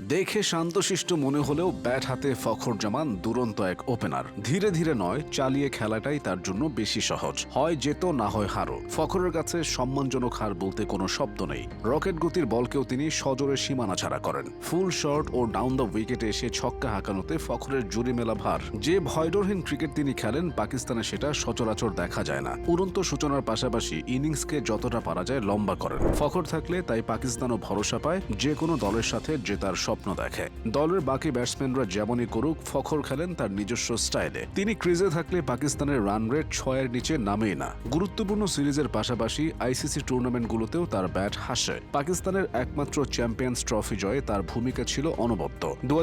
দেখে শান্তশিষ্ট মনে হলেও ব্যাট হাতে ফখর জামান দুরন্ত এক ওপেনার ধীরে ধীরে নয়, চালিয়ে খেলাটাই তার জন্য বেশি সহজ। হয় যেত, না হয় হারো। ফখরের কাছে সম্মানজনক হার বলতে কোনো শব্দ নেই। রকেট গতির বলকেও তিনি সজোরে সীমানা ছাড়া করেন। ফুল শট ও ডাউন দ্য উইকেটে এসে ছক্কা হাঁকানোতে ফখরের জুরি মেলা ভার। যে ভয়ডরহীন ক্রিকেট তিনি খেলেন, পাকিস্তানে সেটা সচরাচর দেখা যায় না। উড়ন্ত সূচনার পাশাপাশি ইনিংসকে যতটা পারা যায় লম্বা করেন। ফখর থাকলে তাই পাকিস্তানও ভরসা পায়, যে কোনো দলের সাথে জেতার স্বপ্ন দেখে। দলের বাকি ব্যাটসম্যানরা যেমনই করুক, ফখর খেলেন তার নিজস্ব স্টাইলে। তিনি ক্রিজে থাকলে পাকিস্তানের রান রেট ছয়ের নিচে নামেই না। গুরুত্বপূর্ণ সিরিজের পাশাপাশি আইসিসি টুর্নামেন্টগুলোতেও তার ব্যাট হাসে। পাকিস্তানের একমাত্র চ্যাম্পিয়ন্স ট্রফি জয়ে তার ভূমিকা ছিল অনবদ্য। দু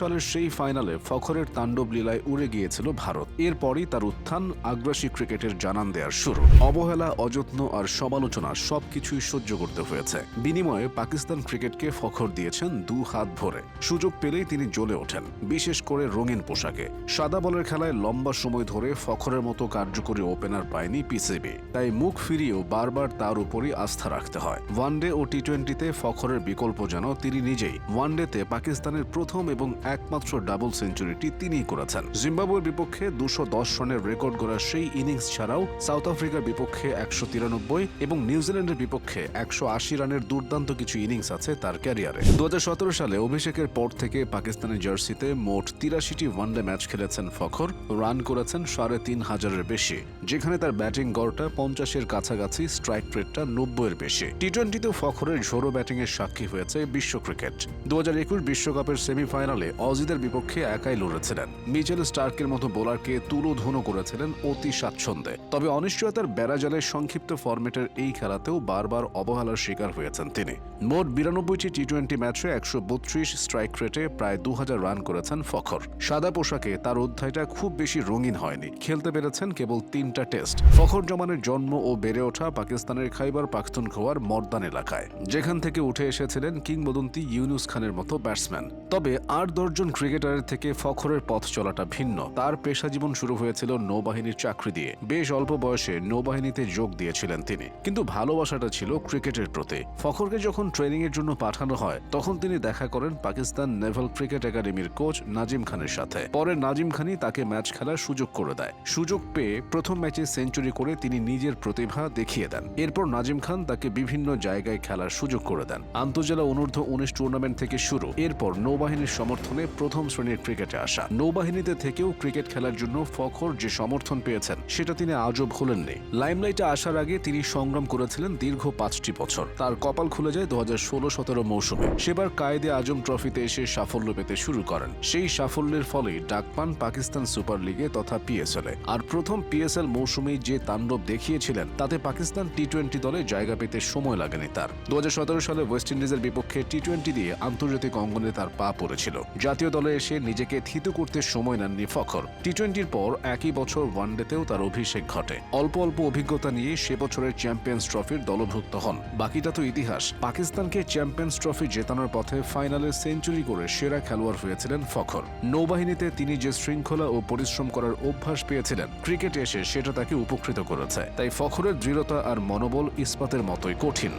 সালের সেই ফাইনালে ফখরের তাণ্ডব লীলায় উড়ে গিয়েছিল ভারত। এরপরই তার উত্থান আগ্রাসী ক্রিকেটের জানান দেওয়ার শুরু। অবহেলা, অযত্ন আর সমালোচনা সবকিছুই সহ্য করতে হয়েছে। বিনিময়ে পাকিস্তান ক্রিকেটকে ফখর দিয়েছেন দু হাত ভরে সুযোগ পেলেই তিনি জ্বলে ওঠেন, বিশেষ করে রঙিন পোশাকে। সাদা বলের খেলায় লম্বা সময় ধরে ফখরের মতো কার্যকরী ওপেনার পায়নি পিসিবি তাই মুখ ফিরিয়েও বারবার তার উপরই আস্থা রাখতে হয়। ওয়ানডে ও টি টোয়েন্টিতে ফখরের বিকল্প যেন তিনি নিজেই। ওয়ানডেতে পাকিস্তানের প্রথম এবং একমাত্র ডাবল সেঞ্চুরিটি তিনিই করেছেন। জিম্বাবুয়ের বিপক্ষে দুশো দশ রানের রেকর্ড গড়া সেই ইনিংস ছাড়াও সাউথ আফ্রিকার বিপক্ষে একশো তিরানব্বই এবং নিউজিল্যান্ডের বিপক্ষে একশো আশি রানের দুর্দান্ত কিছু ইনিংস আছে তার ক্যারিয়ারে। দু সালে অভিষেকের পর থেকে পাকিস্তানের জার্সিতে মোট তিরাশিটি ওয়ানডে ম্যাচ খেলেছেন ফখর, রান করেছেন সাড়ে তিন হাজারের বেশি, যেখানে তার ব্যাটিং গড়টা পঞ্চাশের কাছাকাছি, স্ট্রাইক রেটটা নব্বইয়ের বেশি। টি টোয়েন্টিতেও ফখরের ঝোড়ো ব্যাটিং এর সাক্ষী হয়েছে বিশ্ব ক্রিকেট। দু হাজার একুশ বিশ্বকাপের সেমিফাইনালে অজিদের বিপক্ষে একাই লড়েছিলেন। মিচেল স্টার্কের মতো বোলারকে তুলো তুলোধুনো করেছিলেন অতি স্বাচ্ছন্দ্যে। তবে অনিশ্চয়তার বেড়াজালের সংক্ষিপ্ত ফরম্যাটের এই খেলাতেও বারবার অবহেলার শিকার হয়েছেন তিনি। মোট বিরানব্বইটি টি টোয়েন্টি ম্যাচে একশো বত্রিশ স্ট্রাইক রেটে প্রায় দু হাজার রান করেছেন ফখর। সাদা পোশাকে তার অধ্যায়টা খুব বেশি রঙিন হয়নি। খেলতে পেরেছেন কেবল তিনটা টেস্ট ফখর জামানের জন্ম ও বেড়ে ওঠা পাকিস্তানের খাইবার পাখতুনখোয়ার মর্দান এলাকায়। যেখান থেকে উঠে এসেছিলেন কিংবদন্তি ইউনুস খানের মতো ব্যাটসম্যান তবে আর দশজন ক্রিকেটারের থেকে ফখরের পথ চলাটা ভিন্ন। তার পেশা জীবন শুরু হয়েছিল নৌবাহিনীর চাকরি দিয়ে। বেশ অল্প বয়সে নৌবাহিনীতে যোগ দিয়েছিলেন তিনি। কিন্তু ভালোবাসাটা ছিল ক্রিকেটের প্রতি। ফখরকে যখন ট্রেনিং এর জন্য পাঠানো হয়, তখন তিনি দেখা করেন পাকিস্তান নেভাল ক্রিকেট একাডেমির কোচ নাজিম খানের সাথে। পরে নাজিম খানই তাকে ম্যাচ খেলার সুযোগ করে দেয়। সুযোগ পেয়ে প্রথম ম্যাচে সেঞ্চুরি করে তিনি নিজের প্রতিভা দেখিয়ে দেন। এরপর নাজিম খান তাকে বিভিন্ন জায়গায় খেলার সুযোগ করে দেন। আন্তজেলা অনূর্ধ্ব উনিশ টুর্নামেন্ট থেকে শুরু। এরপর নৌবাহিনীর সমর্থনে প্রথম শ্রেণির ক্রিকেটে আসা। নৌবাহিনীতে থেকেও ক্রিকেট খেলার জন্য ফখর যে সমর্থন পেয়েছেন, সেটা তিনি আজও ভুলেননি। লাইমলাইটে আসার আগে তিনি সংগ্রাম করেছিলেন দীর্ঘ পাঁচটি বছর। তার কপাল খুলে যায় দু হাজার ষোলো সতেরো মৌসুমে। সেবার কায়েদে আজম ট্রফিতে এসে সাফল্য পেতে শুরু করেন। সেই সাফল্যের ফলেই ডাক পান পাকিস্তান সুপার লিগে তথা পিএসএল। আর প্রথম পিএসএল মৌসুমেই যে তাণ্ডব দেখিয়েছিলেন, তাতে পাকিস্তান টি টোয়েন্টি দলে জায়গা পেতে সময় লাগেনি তার। দু সালে ওয়েস্ট ইন্ডিজের বিপক্ষে টি টোয়েন্টি দিয়ে আন্তর্জাতিক অঙ্গনে তার পা পড়েছিল। জাতীয় দলে এসে নিজেকে থিতু করতে সময় নেননি ফখর। টি টোয়েন্টির পর একই বছর ওয়ানডেতেও তার অভিষেক ঘটে। অল্প অল্প অভিজ্ঞতা নিয়ে সে বছরের চ্যাম্পিয়ন্স ট্রফির দলভুক্ত হন। বাকিটা তো ইতিহাস। পাকিস্তানকে চ্যাম্পিয়ন্স ট্রফি জেতানোর পথে ফাইনালে সেঞ্চুরি করে সেরা খেলোয়াড় হয়েছিলেন ফখর। নৌবাহিনীতে তিনি যে শৃঙ্খলা ও পরিশ্রম করার অভ্যাস পেয়েছিলেন, ক্রিকেটে এসে সেটা তাকে উপকৃত করেছে। তাই ফখরের দৃঢ়তা আর মনোবল ইস্পাতের মতোই কঠিন।